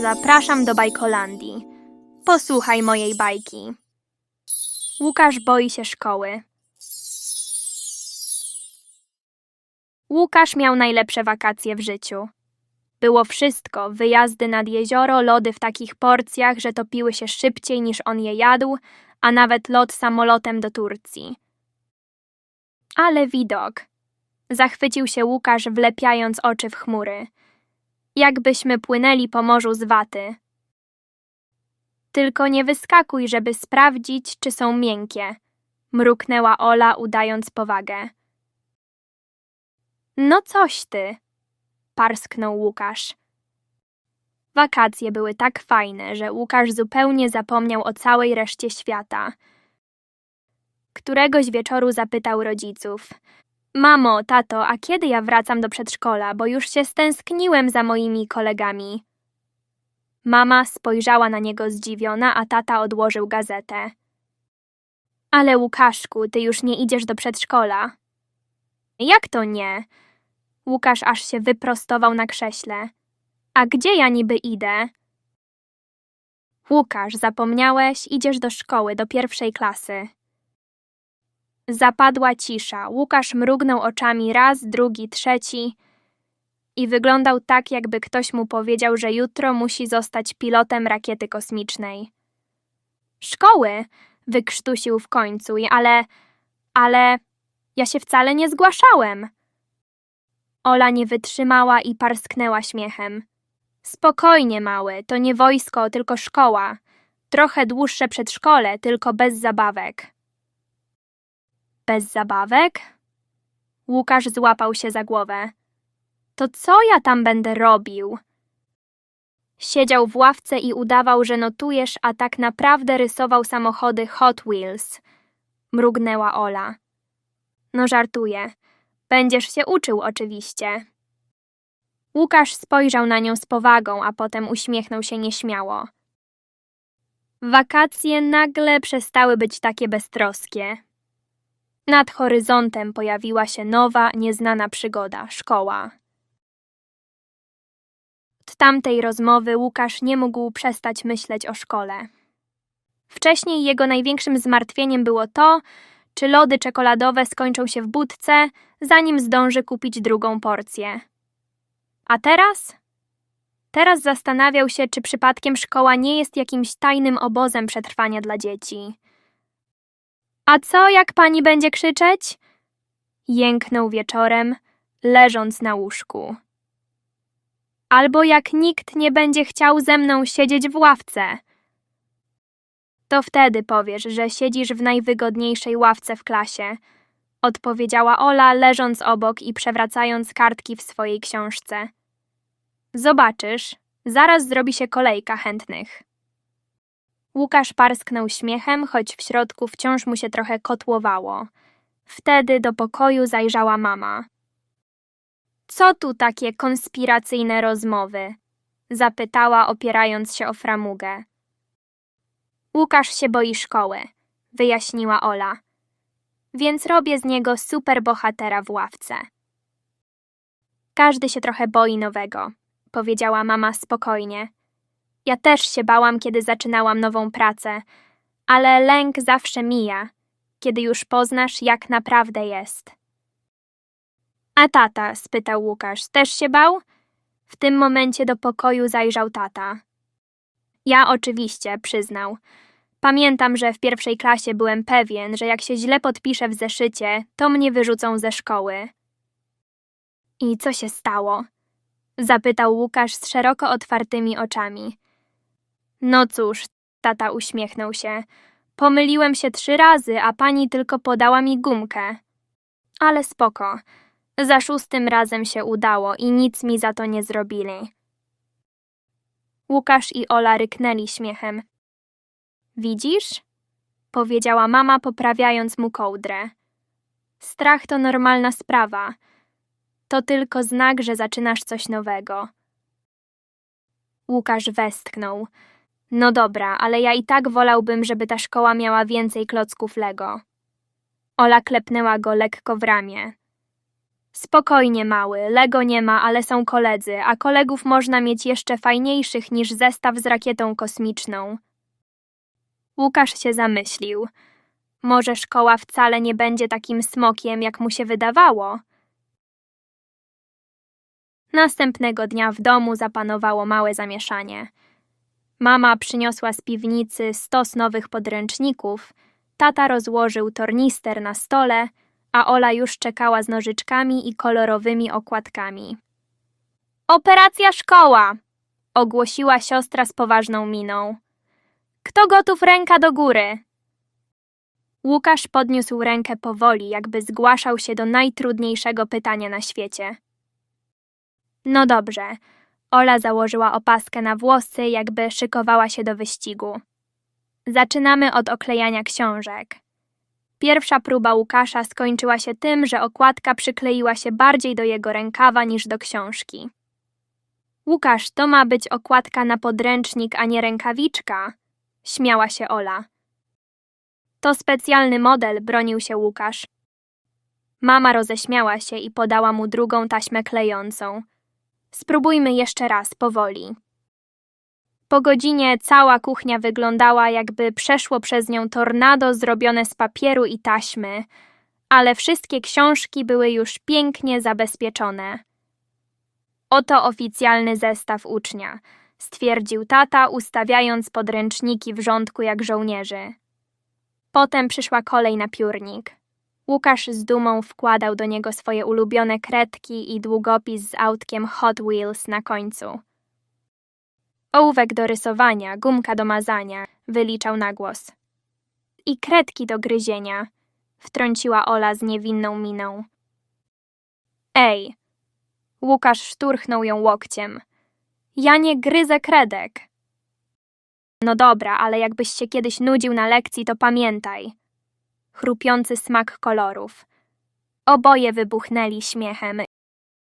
Zapraszam do Bajkolandii. Posłuchaj mojej bajki. Łukasz boi się szkoły. Łukasz miał najlepsze wakacje w życiu. Było wszystko: wyjazdy nad jezioro, lody w takich porcjach, że topiły się szybciej niż on je jadł, a nawet lot samolotem do Turcji. Ale widok. Zachwycił się Łukasz, wlepiając oczy w chmury. Jakbyśmy płynęli po morzu z waty. Tylko nie wyskakuj, żeby sprawdzić, czy są miękkie. Mruknęła Ola, udając powagę. No coś ty, parsknął Łukasz. Wakacje były tak fajne, że Łukasz zupełnie zapomniał o całej reszcie świata. Któregoś wieczoru zapytał rodziców: Mamo, tato, a kiedy ja wracam do przedszkola, bo już się stęskniłem za moimi kolegami? Mama spojrzała na niego zdziwiona, a tata odłożył gazetę. Ale Łukaszku, ty już nie idziesz do przedszkola. Jak to nie? Łukasz aż się wyprostował na krześle. A gdzie ja niby idę? Łukasz, zapomniałeś, idziesz do szkoły, do pierwszej klasy. Zapadła cisza. Łukasz mrugnął oczami raz, drugi, trzeci i wyglądał tak, jakby ktoś mu powiedział, że jutro musi zostać pilotem rakiety kosmicznej. Szkoły! wykrztusił w końcu, ale. ale. ja się wcale nie zgłaszałem. Ola nie wytrzymała i parsknęła śmiechem. Spokojnie, mały, to nie wojsko, tylko szkoła. Trochę dłuższe przedszkole, tylko bez zabawek. Bez zabawek? Łukasz złapał się za głowę. To co ja tam będę robił? Siedział w ławce i udawał, że notujesz, a tak naprawdę rysował samochody Hot Wheels. Mrugnęła Ola. No żartuję. Będziesz się uczył oczywiście. Łukasz spojrzał na nią z powagą, a potem uśmiechnął się nieśmiało. Wakacje nagle przestały być takie beztroskie. Nad horyzontem pojawiła się nowa, nieznana przygoda szkoła. Od tamtej rozmowy Łukasz nie mógł przestać myśleć o szkole. Wcześniej jego największym zmartwieniem było to, czy lody czekoladowe skończą się w budce, zanim zdąży kupić drugą porcję. A teraz? Teraz zastanawiał się, czy przypadkiem szkoła nie jest jakimś tajnym obozem przetrwania dla dzieci. A co, jak pani będzie krzyczeć? Jęknął wieczorem, leżąc na łóżku. Albo jak nikt nie będzie chciał ze mną siedzieć w ławce. To wtedy powiesz, że siedzisz w najwygodniejszej ławce w klasie, odpowiedziała Ola, leżąc obok i przewracając kartki w swojej książce. Zobaczysz, zaraz zrobi się kolejka chętnych. Łukasz parsknął śmiechem, choć w środku wciąż mu się trochę kotłowało. Wtedy do pokoju zajrzała mama. Co tu takie konspiracyjne rozmowy? zapytała, opierając się o framugę. Łukasz się boi szkoły, wyjaśniła Ola. Więc robię z niego superbohatera w ławce. Każdy się trochę boi nowego, powiedziała mama spokojnie. Ja też się bałam, kiedy zaczynałam nową pracę, ale lęk zawsze mija, kiedy już poznasz, jak naprawdę jest. A tata? spytał Łukasz. Też się bał? W tym momencie do pokoju zajrzał tata. Ja oczywiście, przyznał. Pamiętam, że w pierwszej klasie byłem pewien, że jak się źle podpiszę w zeszycie, to mnie wyrzucą ze szkoły. I co się stało? Zapytał Łukasz z szeroko otwartymi oczami. No cóż, tata uśmiechnął się. Pomyliłem się trzy razy, a pani tylko podała mi gumkę. Ale spoko. Za szóstym razem się udało i nic mi za to nie zrobili. Łukasz i Ola ryknęli śmiechem. Widzisz? powiedziała mama, poprawiając mu kołdrę. Strach to normalna sprawa. To tylko znak, że zaczynasz coś nowego. Łukasz westchnął. No dobra, ale ja i tak wolałbym, żeby ta szkoła miała więcej klocków Lego. Ola klepnęła go lekko w ramię. Spokojnie, mały, Lego nie ma, ale są koledzy, a kolegów można mieć jeszcze fajniejszych niż zestaw z rakietą kosmiczną. Łukasz się zamyślił. Może szkoła wcale nie będzie takim smokiem, jak mu się wydawało. Następnego dnia w domu zapanowało małe zamieszanie. Mama przyniosła z piwnicy stos nowych podręczników, tata rozłożył tornister na stole, a Ola już czekała z nożyczkami i kolorowymi okładkami. Operacja szkoła! ogłosiła siostra z poważną miną. Kto gotów ręka do góry? Łukasz podniósł rękę powoli, jakby zgłaszał się do najtrudniejszego pytania na świecie. No dobrze. Ola założyła opaskę na włosy, jakby szykowała się do wyścigu. Zaczynamy od oklejania książek. Pierwsza próba Łukasza skończyła się tym, że okładka przykleiła się bardziej do jego rękawa niż do książki. Łukasz, to ma być okładka na podręcznik, a nie rękawiczka, śmiała się Ola. To specjalny model, bronił się Łukasz. Mama roześmiała się i podała mu drugą taśmę klejącą. Spróbujmy jeszcze raz, powoli. Po godzinie cała kuchnia wyglądała, jakby przeszło przez nią tornado zrobione z papieru i taśmy, ale wszystkie książki były już pięknie zabezpieczone. Oto oficjalny zestaw ucznia, stwierdził tata, ustawiając podręczniki w rządku jak żołnierzy. Potem przyszła kolej na piórnik. Łukasz z dumą wkładał do niego swoje ulubione kredki i długopis z autkiem Hot Wheels na końcu. Ołówek do rysowania, gumka do mazania, wyliczał na głos. I kredki do gryzienia, wtrąciła Ola z niewinną miną. Ej! Łukasz szturchnął ją łokciem. Ja nie gryzę kredek. No dobra, ale jakbyś się kiedyś nudził na lekcji, to pamiętaj. Chrupiący smak kolorów. Oboje wybuchnęli śmiechem.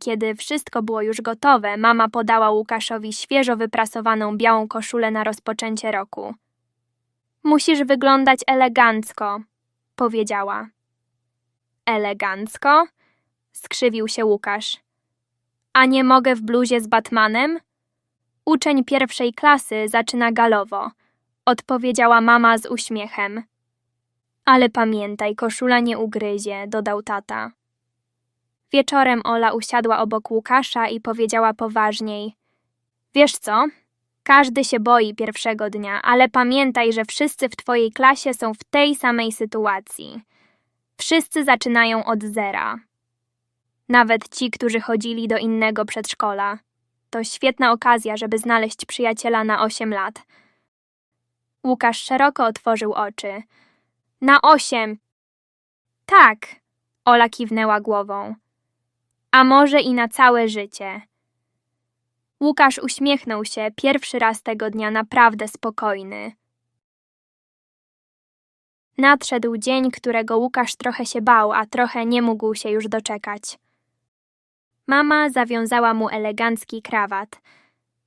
Kiedy wszystko było już gotowe, mama podała Łukaszowi świeżo wyprasowaną białą koszulę na rozpoczęcie roku. Musisz wyglądać elegancko, powiedziała. Elegancko? skrzywił się Łukasz. A nie mogę w bluzie z Batmanem? Uczeń pierwszej klasy zaczyna galowo, odpowiedziała mama z uśmiechem. Ale pamiętaj, koszula nie ugryzie, dodał tata. Wieczorem Ola usiadła obok Łukasza i powiedziała poważniej: Wiesz co? Każdy się boi pierwszego dnia, ale pamiętaj, że wszyscy w twojej klasie są w tej samej sytuacji. Wszyscy zaczynają od zera. Nawet ci, którzy chodzili do innego przedszkola. To świetna okazja, żeby znaleźć przyjaciela na osiem lat. Łukasz szeroko otworzył oczy. Na osiem. Tak, Ola kiwnęła głową. A może i na całe życie. Łukasz uśmiechnął się pierwszy raz tego dnia naprawdę spokojny. Nadszedł dzień, którego Łukasz trochę się bał, a trochę nie mógł się już doczekać. Mama zawiązała mu elegancki krawat.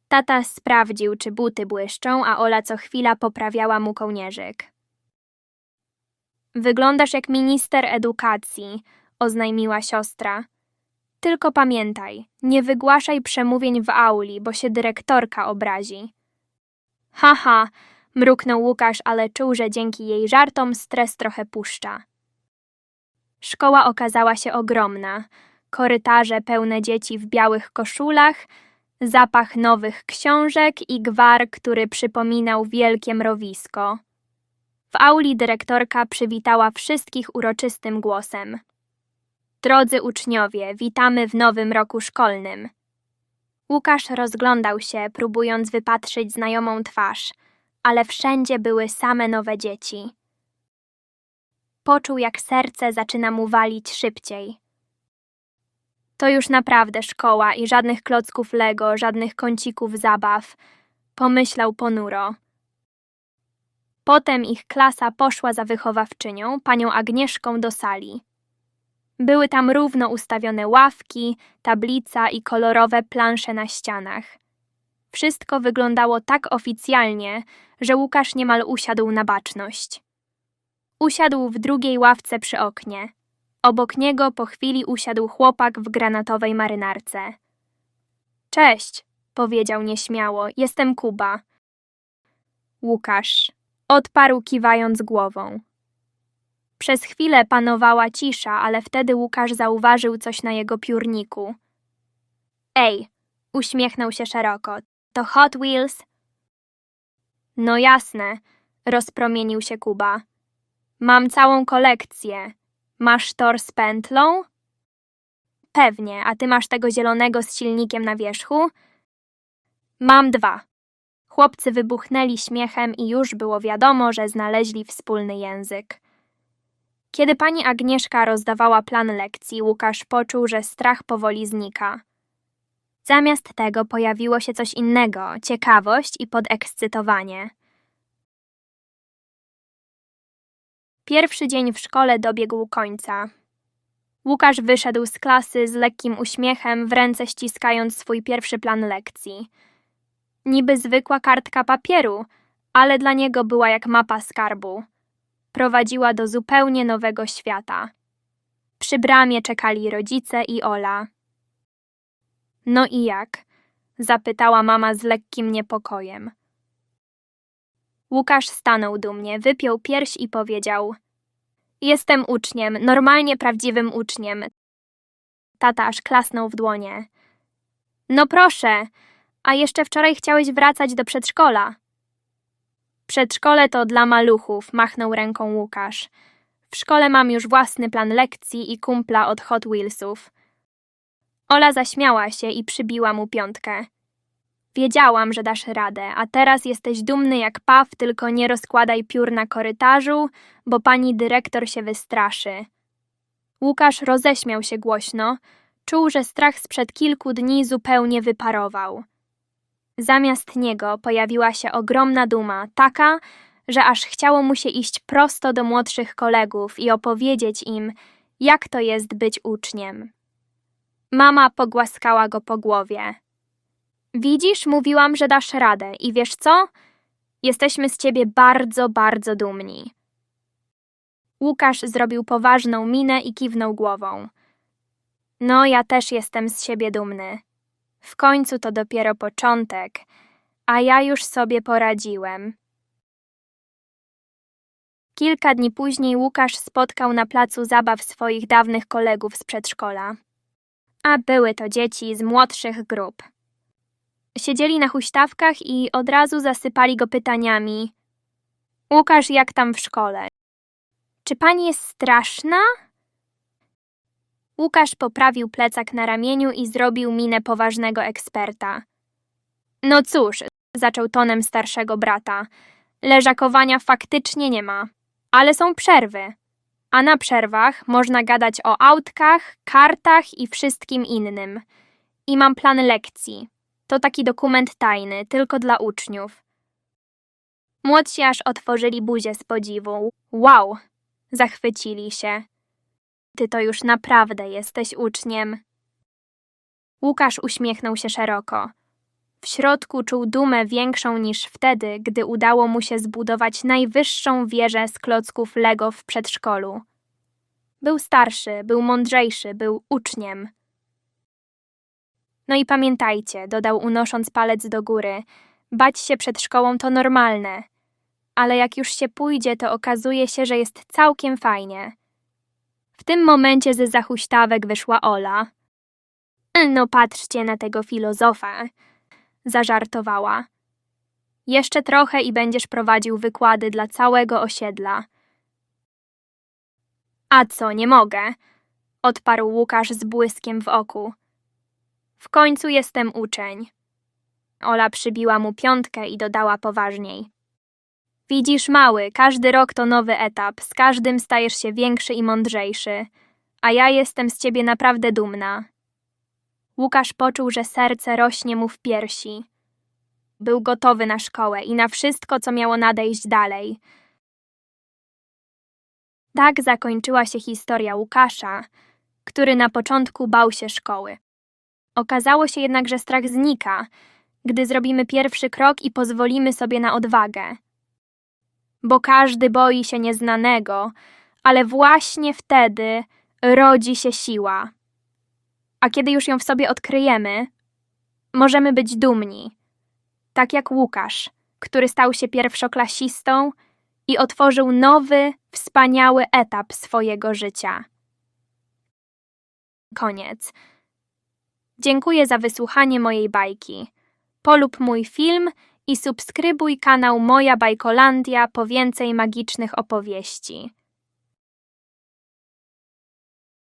Tata sprawdził, czy buty błyszczą, a Ola co chwila poprawiała mu kołnierzyk. Wyglądasz jak minister edukacji, oznajmiła siostra. Tylko pamiętaj, nie wygłaszaj przemówień w auli, bo się dyrektorka obrazi. Haha, mruknął Łukasz, ale czuł, że dzięki jej żartom stres trochę puszcza. Szkoła okazała się ogromna. Korytarze pełne dzieci w białych koszulach, zapach nowych książek i gwar, który przypominał wielkie mrowisko. W auli dyrektorka przywitała wszystkich uroczystym głosem. Drodzy uczniowie, witamy w nowym roku szkolnym. Łukasz rozglądał się, próbując wypatrzyć znajomą twarz, ale wszędzie były same nowe dzieci. Poczuł, jak serce zaczyna mu walić szybciej. To już naprawdę szkoła i żadnych klocków Lego, żadnych kącików zabaw, pomyślał ponuro. Potem ich klasa poszła za wychowawczynią, panią Agnieszką, do sali. Były tam równo ustawione ławki, tablica i kolorowe plansze na ścianach. Wszystko wyglądało tak oficjalnie, że Łukasz niemal usiadł na baczność. Usiadł w drugiej ławce przy oknie. Obok niego po chwili usiadł chłopak w granatowej marynarce. Cześć, powiedział nieśmiało, jestem Kuba. Łukasz, odparł kiwając głową. Przez chwilę panowała cisza, ale wtedy Łukasz zauważył coś na jego piórniku. Ej, uśmiechnął się szeroko. To Hot Wheels? No jasne, rozpromienił się Kuba. Mam całą kolekcję. Masz tor z pętlą? Pewnie, a ty masz tego zielonego z silnikiem na wierzchu? Mam dwa. Chłopcy wybuchnęli śmiechem i już było wiadomo, że znaleźli wspólny język. Kiedy pani Agnieszka rozdawała plan lekcji, Łukasz poczuł, że strach powoli znika. Zamiast tego pojawiło się coś innego ciekawość i podekscytowanie. Pierwszy dzień w szkole dobiegł końca. Łukasz wyszedł z klasy z lekkim uśmiechem, w ręce ściskając swój pierwszy plan lekcji. Niby zwykła kartka papieru, ale dla niego była jak mapa skarbu. Prowadziła do zupełnie nowego świata. Przy bramie czekali rodzice i Ola. No i jak? zapytała mama z lekkim niepokojem. Łukasz stanął dumnie, wypiął pierś i powiedział: Jestem uczniem, normalnie prawdziwym uczniem. Tata aż klasnął w dłonie. No proszę, a jeszcze wczoraj chciałeś wracać do przedszkola. Przedszkole to dla maluchów, machnął ręką Łukasz. W szkole mam już własny plan lekcji i kumpla od Hot Wheelsów. Ola zaśmiała się i przybiła mu piątkę. Wiedziałam, że dasz radę, a teraz jesteś dumny jak paw, tylko nie rozkładaj piór na korytarzu, bo pani dyrektor się wystraszy. Łukasz roześmiał się głośno, czuł, że strach sprzed kilku dni zupełnie wyparował. Zamiast niego pojawiła się ogromna duma, taka, że aż chciało mu się iść prosto do młodszych kolegów i opowiedzieć im, jak to jest być uczniem. Mama pogłaskała go po głowie. Widzisz, mówiłam, że dasz radę i wiesz co? Jesteśmy z ciebie bardzo, bardzo dumni. Łukasz zrobił poważną minę i kiwnął głową. No, ja też jestem z siebie dumny. W końcu to dopiero początek, a ja już sobie poradziłem. Kilka dni później Łukasz spotkał na placu zabaw swoich dawnych kolegów z przedszkola. A były to dzieci z młodszych grup. Siedzieli na huśtawkach i od razu zasypali go pytaniami. Łukasz, jak tam w szkole? Czy pani jest straszna? Łukasz poprawił plecak na ramieniu i zrobił minę poważnego eksperta. No cóż, zaczął tonem starszego brata. Leżakowania faktycznie nie ma, ale są przerwy. A na przerwach można gadać o autkach, kartach i wszystkim innym. I mam plan lekcji. To taki dokument tajny, tylko dla uczniów. Młodsi aż otworzyli buzię z podziwu. Wow! Zachwycili się. Ty to już naprawdę jesteś uczniem. Łukasz uśmiechnął się szeroko. W środku czuł dumę większą niż wtedy, gdy udało mu się zbudować najwyższą wieżę z klocków Lego w przedszkolu. Był starszy, był mądrzejszy, był uczniem. No i pamiętajcie, dodał unosząc palec do góry, bać się przed szkołą to normalne, ale jak już się pójdzie, to okazuje się, że jest całkiem fajnie. W tym momencie ze zahuśtawek wyszła Ola. No patrzcie na tego filozofa, zażartowała. Jeszcze trochę i będziesz prowadził wykłady dla całego osiedla. A co, nie mogę? odparł Łukasz z błyskiem w oku. W końcu jestem uczeń. Ola przybiła mu piątkę i dodała poważniej. Widzisz, mały, każdy rok to nowy etap, z każdym stajesz się większy i mądrzejszy, a ja jestem z ciebie naprawdę dumna. Łukasz poczuł, że serce rośnie mu w piersi. Był gotowy na szkołę i na wszystko, co miało nadejść dalej. Tak zakończyła się historia Łukasza, który na początku bał się szkoły. Okazało się jednak, że strach znika, gdy zrobimy pierwszy krok i pozwolimy sobie na odwagę. Bo każdy boi się nieznanego, ale właśnie wtedy rodzi się siła. A kiedy już ją w sobie odkryjemy, możemy być dumni. Tak jak Łukasz, który stał się pierwszoklasistą i otworzył nowy, wspaniały etap swojego życia. Koniec. Dziękuję za wysłuchanie mojej bajki. Polub mój film i subskrybuj kanał Moja Bajkolandia po więcej magicznych opowieści.